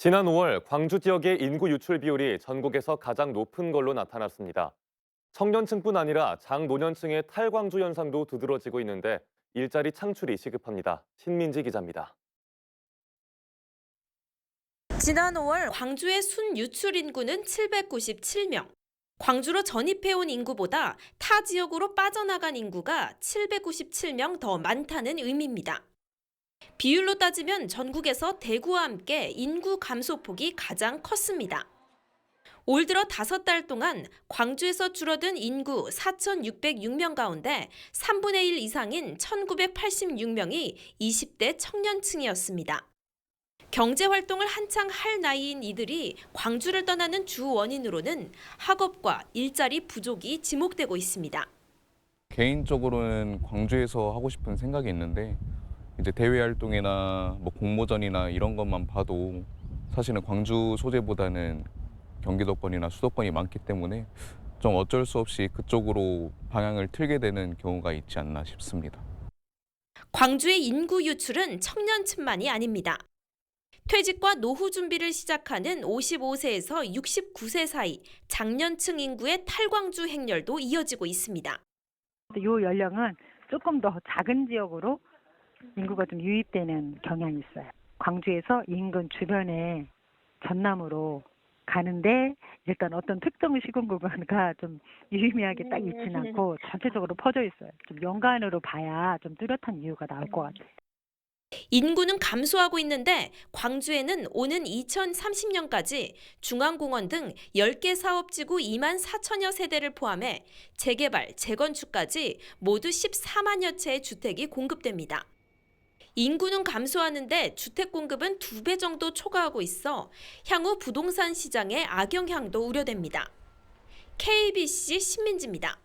지난 5월 광주 지역의 인구 유출 비율이 전국에서 가장 높은 걸로 나타났습니다. 청년층뿐 아니라 장노년층의 탈광주 현상도 두드러지고 있는데 일자리 창출이 시급합니다. 신민지 기자입니다. 지난 5월 광주의 순 유출 인구는 797명. 광주로 전입해온 인구보다 타 지역으로 빠져나간 인구가 797명 더 많다는 의미입니다. 비율로 따지면 전국에서 대구와 함께 인구 감소폭이 가장 컸습니다. 올 들어 다섯 달 동안 광주에서 줄어든 인구 4,606명 가운데 3분의 1 이상인 1,986명이 20대 청년층이었습니다. 경제 활동을 한창 할 나이인 이들이 광주를 떠나는 주 원인으로는 학업과 일자리 부족이 지목되고 있습니다. 개인적으로는 광주에서 하고 싶은 생각이 있는데 이제 대외 활동이나 뭐 공모전이나 이런 것만 봐도 사실은 광주 소재보다는 경기도권이나 수도권이 많기 때문에 좀 어쩔 수 없이 그쪽으로 방향을 틀게 되는 경우가 있지 않나 싶습니다. 광주의 인구 유출은 청년층만이 아닙니다. 퇴직과 노후 준비를 시작하는 55세에서 69세 사이 장년층 인구의 탈광주 행렬도 이어지고 있습니다. 이 연령은 조금 더 작은 지역으로 인구가 좀 유입되는 경향이 있어요. 광주에서 인근 주변에 전남으로 가는데 일단 어떤 특정 시군구가 좀 유의미하게 딱 있지는 않고 전체적으로 퍼져 있어요. 좀 연간으로 봐야 좀 뚜렷한 이유가 나올 것 같아요. 인구는 감소하고 있는데 광주에는 오는 2030년까지 중앙공원 등 10개 사업지구 2만 4천여 세대를 포함해 재개발, 재건축까지 모두 14만여 채의 주택이 공급됩니다. 인구는 감소하는데 주택 공급은 두 배 정도 초과하고 있어 향후 부동산 시장의 악영향도 우려됩니다. KBC 신민지입니다.